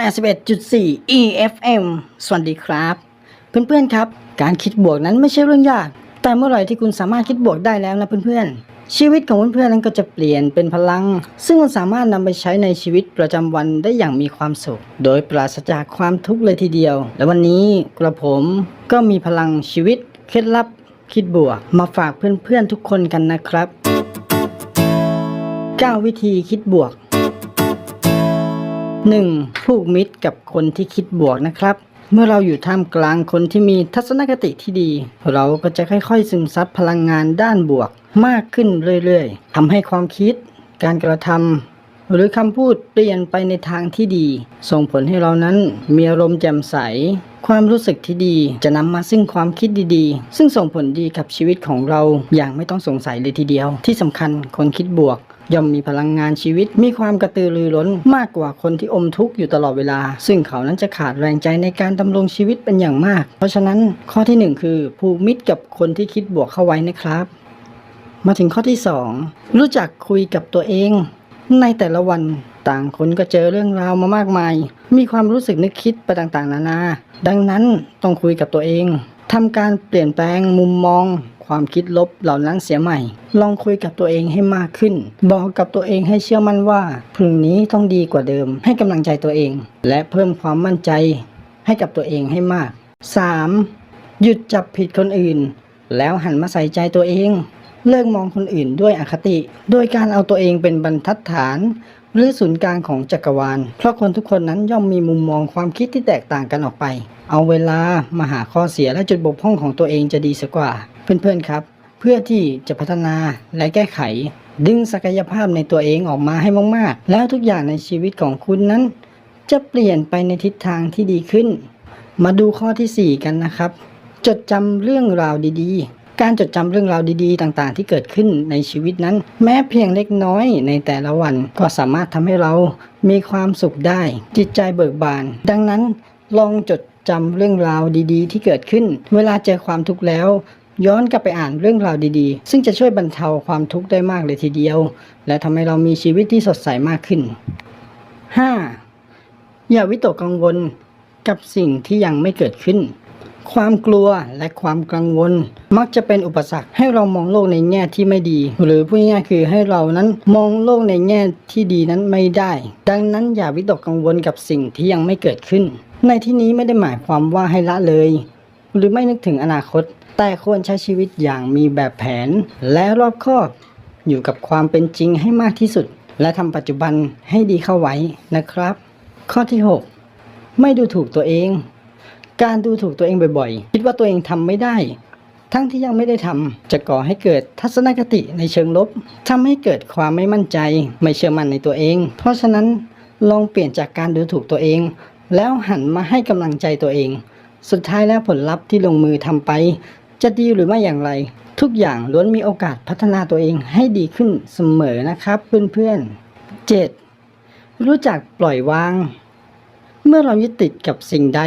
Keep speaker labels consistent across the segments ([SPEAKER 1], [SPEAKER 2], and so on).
[SPEAKER 1] 81.4 EFM สวัสดีครับ เพื่อนๆครับ การคิดบวกนั้นไม่ใช่เรื่องยาก แต่เมื่อไหร่ที่คุณสามารถคิดบวกได้แล้วนะเพื่อนๆ ชีวิตของเพื่อนๆนั้นก็จะเปลี่ยนเป็นพลัง ซึ่งมันสามารถนำไปใช้ในชีวิตประจำวันได้อย่างมีความสุข โดยปราศจากความทุกข์เลยทีเดียว และวันนี้กระผมก็มีพลังชีวิต เคล็ดลับคิดบวก มาฝากเพื่อนๆทุกคนกันนะครับ 9 วิธีคิดบวก 1. ผูกมิตรกับคนที่คิดบวกนะครับ เมื่อเราอยู่ท่ามกลางคนที่มีทัศนคติที่ดี เราก็จะค่อยๆ ซึมซับพลังงานด้านบวกมากขึ้นเรื่อยๆทำให้ความคิด การกระทำ หรือคำพูดเปลี่ยนไปในทางที่ดี ส่งผลให้เรานั้นมีอารมณ์แจ่มใส ความรู้สึกที่ดีจะนำมาซึ่งความคิดดีๆ ซึ่งส่งผลดีกับชีวิตของเราอย่างไม่ต้องสงสัยเลยทีเดียว ที่สำคัญคนคิดบวกย่อมมีพลังงานชีวิต มีความกระตือรือร้นมากกว่าคนที่อมทุกข์อยู่ตลอดเวลา ซึ่งเขานั้นจะขาดแรงใจในการดำรงชีวิตเป็นอย่างมาก เพราะฉะนั้นข้อที่หนึ่งคือ ผูกมิตรกับคนที่คิดบวกเข้าไว้นะครับ มาถึงข้อที่สองรู้จักคุยกับตัวเอง ในแต่ละวันต่างคนก็เจอเรื่องราวมามากมาย มีความรู้สึกนึกคิดไปต่างๆ นานา ดังนั้นต้องคุยกับตัวเองทำการเปลี่ยนแปลงมุมมอง ความคิดลบเหล่านั้นเสียใหม่ ลองคุยกับตัวเองให้มากขึ้น บอกกับตัวเองให้เชื่อมั่นว่าพรุ่งนี้ต้องดีกว่าเดิม ให้กำลังใจตัวเอง และเพิ่มความมั่นใจ ให้กับตัวเองให้มาก 3. หยุดจับผิดคนอื่น แล้วหันมาใส่ใจตัวเอง เลิกมองคนอื่นด้วยอคติ โดยการเอาตัวเองเป็นบรรทัดฐาน หรือศูนย์กลางของจักรวาล เพราะคนทุกคนนั้นย่อมมีมุมมองความคิดที่แตกต่างกันออกไป เอาเวลามาหาข้อเสียและจุดบกพร่องของตัวเองจะดีสักกว่า เพื่อนๆครับ เพื่อที่จะพัฒนาและแก้ไข ดึงศักยภาพในตัวเองออกมาให้มากๆ แล้วทุกอย่างในชีวิตของคุณนั้น จะเปลี่ยนไปในทิศทางที่ดีขึ้น มาดูข้อที่ 4 กันนะครับ จดจำเรื่องราวดีๆ การจดจำเรื่องราวดีๆ ต่างๆ ที่เกิดขึ้นในชีวิตนั้น แม้เพียงเล็กน้อยในแต่ละวันก็สามารถทำให้เรามีความสุขได้ จิตใจเบิกบาน ดังนั้นลองจดจำเรื่องราวดีๆ ที่เกิดขึ้น เวลาเจอความทุกข์แล้ว ย้อนกลับไปอ่านเรื่องราวดีๆ ซึ่งจะช่วยบรรเทาความทุกข์ได้มากเลยทีเดียว และทำให้เรามีชีวิตที่สดใสมากขึ้น 5. อย่าวิตกกังวลกับสิ่งที่ยังไม่เกิดขึ้น ความกลัวและความกังวล มักจะเป็นอุปสรรคให้เรามองโลกในแง่ที่ไม่ดี หรือพูดง่ายๆคือให้เรานั้นมองโลกในแง่ที่ดีนั้นไม่ได้ ดังนั้นอย่าวิตกกังวลกับสิ่งที่ยังไม่เกิดขึ้น ในที่นี้ไม่ได้หมายความว่าให้ละเลย หรือไม่นึกถึงอนาคต แต่ควรใช้ชีวิตอย่างมีแบบแผน และรอบคอบอยู่กับความเป็นจริงให้มากที่สุด และทำปัจจุบันให้ดีเข้าไว้นะครับ ข้อที่ 6 ไม่ดูถูกตัวเอง การดูถูกตัวเองบ่อยๆ คิดว่าตัวเองทำไม่ได้ ทั้งที่ยังไม่ได้ทำจะก่อให้เกิดทัศนคติในเชิงลบทำให้เกิดความไม่มั่นใจ ไม่เชื่อมั่นในตัวเอง เพราะฉะนั้นลองเปลี่ยนจากการดูถูกตัวเอง แล้วหันมาให้กำลังใจตัวเอง สุดท้ายแล้วผลลัพธ์ที่ลงมือทำไป จะดีหรือไม่อย่างไร ทุกอย่างล้วนมีโอกาสพัฒนาตัวเองให้ดีขึ้นเสมอนะครับเพื่อนๆ 7. รู้จักปล่อยวาง เมื่อเรายึดติดกับสิ่งใด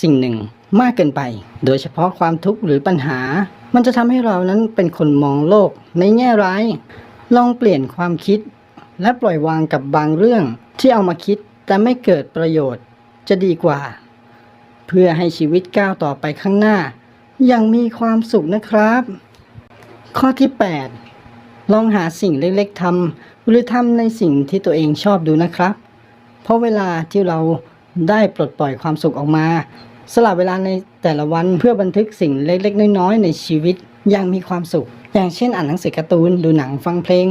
[SPEAKER 1] สิ่งหนึ่งมากเกินไป โดยเฉพาะความทุกข์หรือปัญหา มันจะทำให้เรานั้นเป็นคนมองโลกในแง่ร้าย ลองเปลี่ยนความคิด และปล่อยวางกับบางเรื่องที่เอามาคิดแต่ไม่เกิดประโยชน์จะดีกว่า เพื่อให้ชีวิตก้าวต่อไปข้างหน้าย่างมีความสุขนะครับ ข้อที่ 8 ลองหาสิ่งเล็กๆทำหรือทำในสิ่งที่ตัวเองชอบดูนะครับ เพราะเวลาที่เรา ได้ปลดปล่อยความสุขออกมา สละเวลาในแต่ละวันเพื่อบันทึกสิ่งเล็กๆ น้อยๆ ในชีวิตอย่างมีความสุข อย่างเช่นอ่านหนังสือการ์ตูน ดูหนังฟังเพลง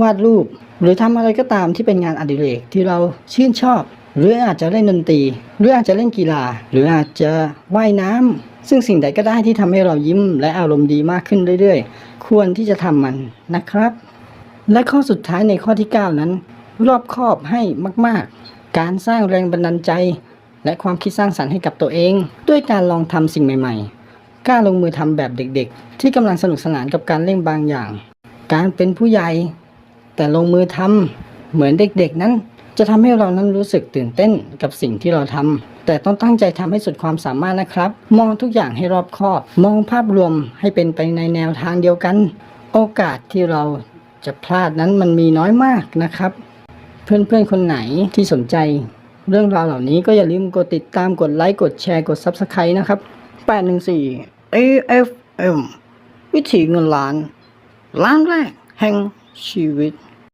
[SPEAKER 1] วาดรูป หรือทำอะไรก็ตามที่เป็นงานอดิเรกที่เราชื่นชอบ หรืออาจจะเล่นดนตรี หรืออาจจะเล่นกีฬา หรืออาจจะว่ายน้ำซึ่งสิ่งใดก็ได้ที่ทำให้เรายิ้มและอารมณ์ดีมากขึ้นเรื่อยๆ ควรที่จะทำมันนะครับ และข้อสุดท้ายในข้อที่ 9 นั้น รอบคอบให้มาก ๆ การสร้างแรงบันดาลใจ และความคิดสร้างสรรค์ให้กับตัวเอง ด้วยการลองทำสิ่งใหม่ๆ กล้าลงมือทำแบบเด็กๆ ที่กำลังสนุกสนานกับการเล่นบางอย่าง การเป็นผู้ใหญ่ แต่ลงมือทำเหมือนเด็กๆนั้น จะทำให้เรานั้นรู้สึกตื่นเต้นกับสิ่งที่เราทำแต่ต้องตั้งใจทำให้สุดความสามารถนะครับ มองทุกอย่างให้รอบคอบ มองภาพรวมให้เป็นไปในแนวทางเดียวกัน โอกาสที่เราจะพลาดนั้นมันมีน้อยมากนะครับ เพื่อนๆคนไหนที่สนใจ เรื่องราวเหล่านี้ก็อย่าลืมกดติดตามกดไลค์กดแชร์กด Subscribe นะครับ 814 AFM วิธีเงินล้าน ล้านแรกแห่งชีวิต